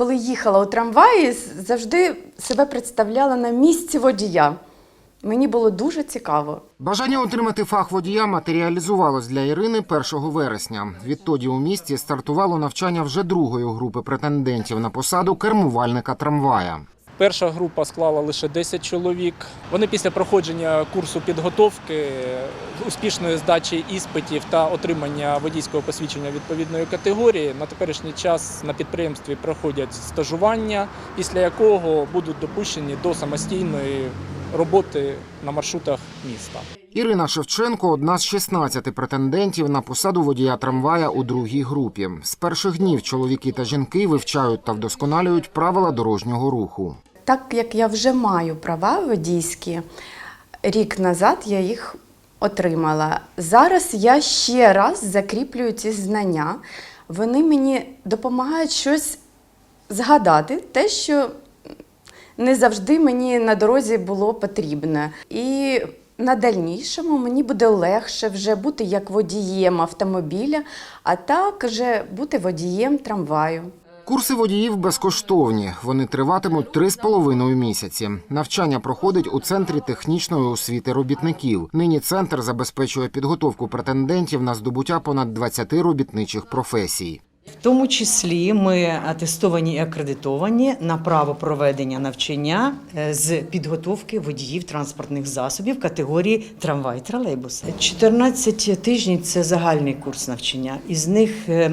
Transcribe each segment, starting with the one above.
коли їхала у трамваї, завжди себе представляла на місці водія. Мені було дуже цікаво. Бажання отримати фах водія матеріалізувалось для Ірини 1 вересня. Відтоді у місті стартувало навчання вже другої групи претендентів на посаду кермувальника трамвая. Перша група склала лише 10 чоловік. Вони після проходження курсу підготовки, успішної здачі іспитів та отримання водійського посвідчення відповідної категорії на теперішній час на підприємстві проходять стажування, після якого будуть допущені до самостійної роботи на маршрутах міста. Ірина Шевченко одна з 16 претендентів на посаду водія трамвая у другій групі. З перших днів чоловіки та жінки вивчають та вдосконалюють правила дорожнього руху. Так як я вже маю права водійські, рік назад я їх отримала. Зараз я ще раз закріплюю ці знання. Вони мені допомагають щось згадати, те, що не завжди мені на дорозі було потрібне. І на дальнішому мені буде легше вже бути як водієм автомобіля, а так вже бути водієм трамваю. Курси водіїв безкоштовні. Вони триватимуть три з половиною місяці. Навчання проходить у центрі технічної освіти робітників. Нині центр забезпечує підготовку претендентів на здобуття понад 20 робітничих професій. В тому числі ми атестовані і акредитовані на право проведення навчання е, з підготовки водіїв транспортних засобів категорії трамвай тролейбус. 14 тижнів це загальний курс навчання. Із них е,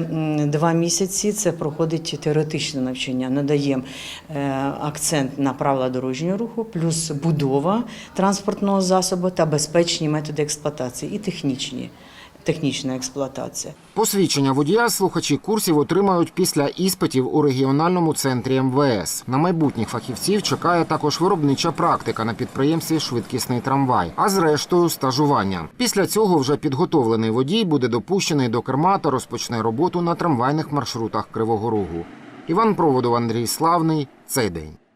два місяці це проходить теоретичне навчання. Надаємо е, акцент на правила дорожнього руху, плюс будова транспортного засобу та безпечні методи експлуатації і технічні. Технічна експлуатація. Посвідчення водія слухачі курсів отримають після іспитів у регіональному центрі МВС. На майбутніх фахівців чекає також виробнича практика на підприємстві Швидкісний трамвай, а зрештою стажування. Після цього вже підготовлений водій буде допущений до керма та розпочне роботу на трамвайних маршрутах Кривого Рогу. Іван Проводов, Андрій Славний. Цей день.